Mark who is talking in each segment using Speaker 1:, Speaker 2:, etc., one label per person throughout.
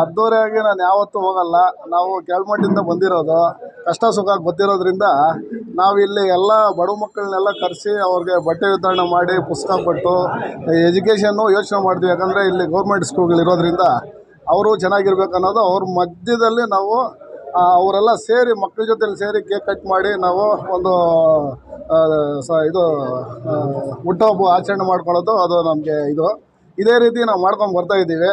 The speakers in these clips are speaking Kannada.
Speaker 1: ಅದ್ದೂರಿಯಾಗಿ ನಾನು ಯಾವತ್ತೂ ಹೋಗಲ್ಲ. ನಾವು ಕೆಳಮಟ್ಟಿಂದ ಬಂದಿರೋದು. ಕಷ್ಟ ಸುಖ ಗೊತ್ತಿರೋದ್ರಿಂದ ನಾವು ಇಲ್ಲಿ ಎಲ್ಲ ಬಡ ಮಕ್ಕಳನ್ನೆಲ್ಲ ಕರೆಸಿ ಅವ್ರಿಗೆ ಬಟ್ಟೆ ವಿತರಣೆ ಮಾಡಿ ಪುಸ್ತಕ ಕೊಟ್ಟು ಎಜುಕೇಷನ್ನು ಯೋಚನೆ ಮಾಡ್ತೀವಿ. ಯಾಕಂದರೆ ಇಲ್ಲಿ ಗೌರ್ಮೆಂಟ್ ಸ್ಕೂಲ್ಗಳಿರೋದ್ರಿಂದ ಅವರು ಚೆನ್ನಾಗಿರ್ಬೇಕು ಅನ್ನೋದು ಅವ್ರ ಮಧ್ಯದಲ್ಲಿ ನಾವು ಅವರೆಲ್ಲ ಸೇರಿ ಮಕ್ಕಳ ಜೊತೆಲಿ ಸೇರಿ ಕೇಕ್ ಕಟ್ ಮಾಡಿ ನಾವು ಒಂದು ಸ, ಇದು ಹುಟ್ಟು ಹುಟ್ಟುಹಬ್ಬ ಆಚರಣೆ ಮಾಡ್ಕೊಳ್ಳೋದು ಅದು ನಮಗೆ ಇದು. ಇದೇ ರೀತಿ ನಾವು ಮಾಡ್ಕೊಂಡು ಬರ್ತಾ ಇದ್ದೀವಿ.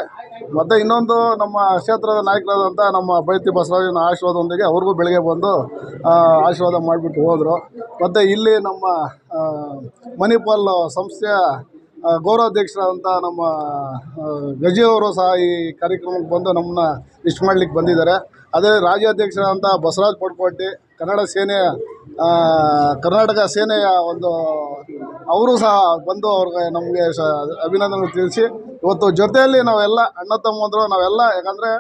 Speaker 1: ಮತ್ತು ಇನ್ನೊಂದು ನಮ್ಮ ಕ್ಷೇತ್ರದ ನಾಯಕರಾದಂಥ ನಮ್ಮ ಬೈತಿ ಬಸವರಾಜನ ಆಶೀರ್ವಾದದೊಂದಿಗೆ ಅವ್ರಿಗೂ ಬೆಳಗ್ಗೆ ಬಂದು ಆಶೀರ್ವಾದ ಮಾಡಿಬಿಟ್ಟು ಹೋದರು. ಮತ್ತು ಇಲ್ಲಿ ನಮ್ಮ ಮಣಿಪಾಲ್ ಸಂಸ್ಥೆಯ ಗೌರವಾಧ್ಯಕ್ಷರಾದಂಥ ನಮ್ಮ ಗಜಿಯವರು ಸಹ ಈ ಕಾರ್ಯಕ್ರಮಕ್ಕೆ ಬಂದು ನಮ್ಮನ್ನ ಇಷ್ಟು ಮಾಡ್ಲಿಕ್ಕೆ ಬಂದಿದ್ದಾರೆ. ಅದೇ ರಾಜ್ಯಾಧ್ಯಕ್ಷರಾದಂಥ ಬಸವರಾಜ್ ಪಡ್ಕೋಟಿ, ಕನ್ನಡ ಸೇನೆಯ ಕರ್ನಾಟಕ ಸೇನೆಯ ಒಂದು ಅವರು ಸಹ ಬಂದು ಅವ್ರಿಗೆ ನಮಗೆ ಅಭಿನಂದನೆ ತಿಳಿಸಿ, ಇವತ್ತು ಜೊತೆಯಲ್ಲಿ ನಾವೆಲ್ಲ ಅಣ್ಣ ತಮ್ಮಂದರು, ನಾವೆಲ್ಲ ಯಾಕಂದರೆ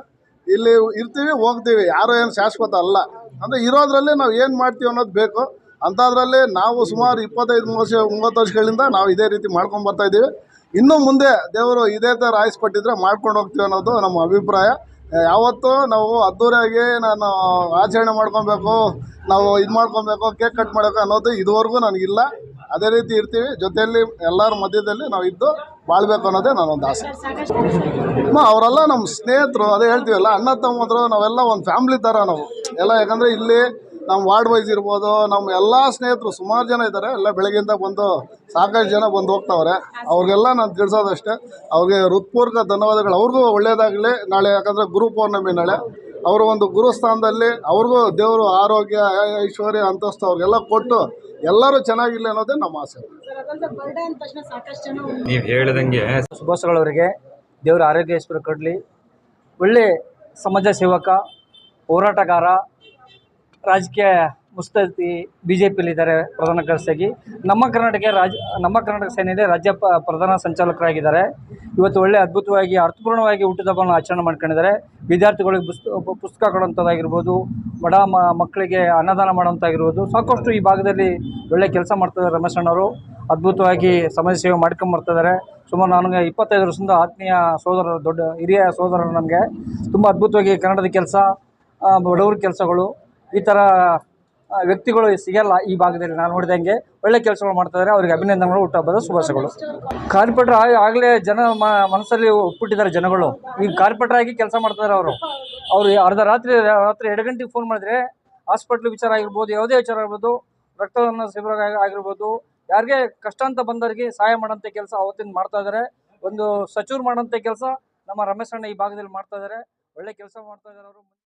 Speaker 1: ಇಲ್ಲಿ ಇರ್ತೀವಿ, ಹೋಗ್ತೀವಿ, ಯಾರು ಏನು ಶಾಶ್ವತ ಅಲ್ಲ. ಅಂದರೆ ಇರೋದ್ರಲ್ಲಿ ನಾವು ಏನು ಮಾಡ್ತೀವಿ ಅನ್ನೋದು ಬೇಕು. ಅಂಥದ್ರಲ್ಲಿ ನಾವು ಸುಮಾರು ಇಪ್ಪತ್ತೈದು ವರ್ಷ, ಮೂವತ್ತು ವರ್ಷಗಳಿಂದ ನಾವು ಇದೇ ರೀತಿ ಮಾಡ್ಕೊಂಡು ಬರ್ತಾ ಇದ್ದೀವಿ. ಇನ್ನೂ ಮುಂದೆ ದೇವರು ಇದೇ ಥರ ಆಯ್ಸ್ ಕೊಟ್ಟಿದ್ರೆ ಮಾಡ್ಕೊಂಡು ಹೋಗ್ತೀವಿ ಅನ್ನೋದು ನಮ್ಮ ಅಭಿಪ್ರಾಯ. ಯಾವತ್ತೂ ನಾವು ಅದ್ದೂರಿಯಾಗಿ ನಾನು ಆಚರಣೆ ಮಾಡ್ಕೊಬೇಕು, ನಾವು ಇದು ಮಾಡ್ಕೊಬೇಕು, ಕೇಕ್ ಕಟ್ ಮಾಡಬೇಕು ಅನ್ನೋದು ಇದುವರೆಗೂ ನನಗಿಲ್ಲ. ಅದೇ ರೀತಿ ಇರ್ತೀವಿ. ಜೊತೆಯಲ್ಲಿ ಎಲ್ಲರ ಮಧ್ಯದಲ್ಲಿ ನಾವು ಇದ್ದು ಬಾಳ್ಬೇಕು ಅನ್ನೋದೇ ನಾನೊಂದು ಆಸೆ. ಅವರೆಲ್ಲ ನಮ್ಮ ಸ್ನೇಹಿತರು ಅದೇ ಹೇಳ್ತೀವಲ್ಲ, ಅಣ್ಣ ತಮ್ಮದ್ರು ನಾವೆಲ್ಲ ಒಂದು ಫ್ಯಾಮ್ಲಿ ಥರ ನಾವು. ಎಲ್ಲ ಯಾಕಂದರೆ ಇಲ್ಲಿ ನಮ್ಮ ವಾರ್ಡ್ ವೈಸ್ ಇರ್ಬೋದು ನಮ್ಮ ಎಲ್ಲ ಸ್ನೇಹಿತರು ಸುಮಾರು ಜನ ಇದ್ದಾರೆ ಎಲ್ಲ ಬೆಳಗ್ಗೆಯಿಂದ ಬಂದು ಸಾಕಷ್ಟು ಜನ ಬಂದು ಹೋಗ್ತಾವ್ರೆ. ಅವ್ರಿಗೆಲ್ಲ ನಾನು ತಿಳಿಸೋದಷ್ಟೇ ಅವ್ರಿಗೆ ಹೃತ್ಪೂರ್ವಕ ಧನ್ಯವಾದಗಳು. ಅವ್ರಿಗೂ ಒಳ್ಳೆಯದಾಗಲಿ ನಾಳೆ ಯಾಕಂದರೆ ಗುರು ಪೌರ್ಣಮಿ ನಾಳೆ. ಅವರು ಒಂದು ಗುರು ಸ್ಥಾನದಲ್ಲಿ ಅವ್ರಿಗೂ ದೇವರು ಆರೋಗ್ಯ ಐಶ್ವರ್ಯ ಅಂತಸ್ತು ಅವ್ರಿಗೆಲ್ಲ ಕೊಟ್ಟು ಎಲ್ಲರೂ ಚೆನ್ನಾಗಿಲ್ಲ ಅನ್ನೋದೇ ನಮ್ಮ ಆಸೆ.
Speaker 2: ನೀವು ಹೇಳಿದಂಗೆ
Speaker 3: ಸುಭಾಷ್ಗಳವರಿಗೆ ದೇವರ ಆರೋಗ್ಯ ಐಶ್ವರ್ಯ ಕೊಡಲಿ. ಒಳ್ಳೆ ಸಮಾಜ ಸೇವಕ ಹೋರಾಟಗಾರ ರಾಜಕೀಯ ಮುಸ್ತೈತಿ ಬಿ ಜೆ ಪಿಲಿದ್ದಾರೆ ಪ್ರಧಾನ ಕಾರ್ಯದರ್ಶಿಯಾಗಿ. ನಮ್ಮ ಕರ್ನಾಟಕ ರಾಜ, ನಮ್ಮ ಕರ್ನಾಟಕ ಸೇನೆಯಲ್ಲಿ ರಾಜ್ಯ ಪ್ರಧಾನ ಸಂಚಾಲಕರಾಗಿದ್ದಾರೆ. ಇವತ್ತು ಒಳ್ಳೆ ಅದ್ಭುತವಾಗಿ, ಅರ್ಥಪೂರ್ಣವಾಗಿ ಹುಟ್ಟಿದಬ್ಬವನ್ನು ಆಚರಣೆ ಮಾಡ್ಕೊಂಡಿದ್ದಾರೆ. ವಿದ್ಯಾರ್ಥಿಗಳಿಗೆ ಪುಸ್ತಕ ಪುಸ್ತಕ ಕೊಡುವಂಥದ್ದಾಗಿರ್ಬೋದು, ಬಡ ಮಕ್ಕಳಿಗೆ ಅನ್ನದಾನ ಮಾಡುವಂಥಾಗಿರ್ಬೋದು ಸಾಕಷ್ಟು ಈ ಭಾಗದಲ್ಲಿ ಒಳ್ಳೆ ಕೆಲಸ ಮಾಡ್ತಿದ್ದಾರೆ ರಮೇಶ್ ಅಣ್ಣವರು. ಅದ್ಭುತವಾಗಿ ಸಮಾಜ ಸೇವೆ ಮಾಡ್ಕೊಂಬರ್ತಿದ್ದಾರೆ ಸುಮಾರು ನನಗೆ ಇಪ್ಪತ್ತೈದು ವರ್ಷದಿಂದ ಆತ್ಮೀಯ ಸೋದರರು ದೊಡ್ಡ, ಹಿರಿಯ ಸೋದರರು ನನಗೆ ತುಂಬ ಅದ್ಭುತವಾಗಿ ಕನ್ನಡದ ಕೆಲಸ ಬಡವ್ರ ಕೆಲಸಗಳು. ಈ ಥರ ವ್ಯಕ್ತಿಗಳು ಸಿಗಲ್ಲ ಈ ಭಾಗದಲ್ಲಿ. ನಾನು ನೋಡಿದಂಗೆ ಒಳ್ಳೆ ಕೆಲಸಗಳು ಮಾಡ್ತಿದ್ದಾರೆ ಅವರಿಗೆ ಅಭಿನಂದನೆಗಳು, ಹುಟ್ಟುಹಬ್ಬದ ಶುಭಾಶಯಗಳು. ಕಾರ್ಪೊರೇಟರ್ ಆಗಲೇ ಜನ ಮನಸ್ಸಲ್ಲಿ ಒಪ್ಪಿಟ್ಟಿದ್ದಾರೆ ಜನಗಳು. ಈಗ ಕಾರ್ಪೊರೇಟರ್ ಆಗಿ ಕೆಲಸ ಮಾಡ್ತಿದ್ದಾರೆ ಅವರು. ಅವರು ಅರ್ಧ ರಾತ್ರಿ ರಾತ್ರಿ ಎರಡು ಗಂಟೆಗೆ ಫೋನ್ ಮಾಡಿದ್ರೆ ಹಾಸ್ಪಿಟ್ಲ್ ವಿಚಾರ ಆಗಿರ್ಬೋದು, ಯಾವುದೇ ವಿಚಾರ ಆಗಿರ್ಬೋದು ರಕ್ತವನ್ನು ಶಿಬಿರ ಆಗಿ- ಆಗಿರ್ಬೋದು, ಯಾರಿಗೆ ಕಷ್ಟ ಅಂತ ಬಂದವರಿಗೆ ಸಹಾಯ ಮಾಡೋಂಥ ಕೆಲಸ ಅವತ್ತಿಂದ ಮಾಡ್ತಾ ಇದ್ದಾರೆ ಒಂದು ಸಚೂರ್ ಮಾಡೋಂಥ ಕೆಲಸ ನಮ್ಮ ರಮೇಶ್ ಅಣ್ಣ ಈ ಭಾಗದಲ್ಲಿ ಮಾಡ್ತಾ ಇದ್ದಾರೆ ಒಳ್ಳೆ ಕೆಲಸ ಮಾಡ್ತಾ ಇದ್ದಾರೆ ಅವರು.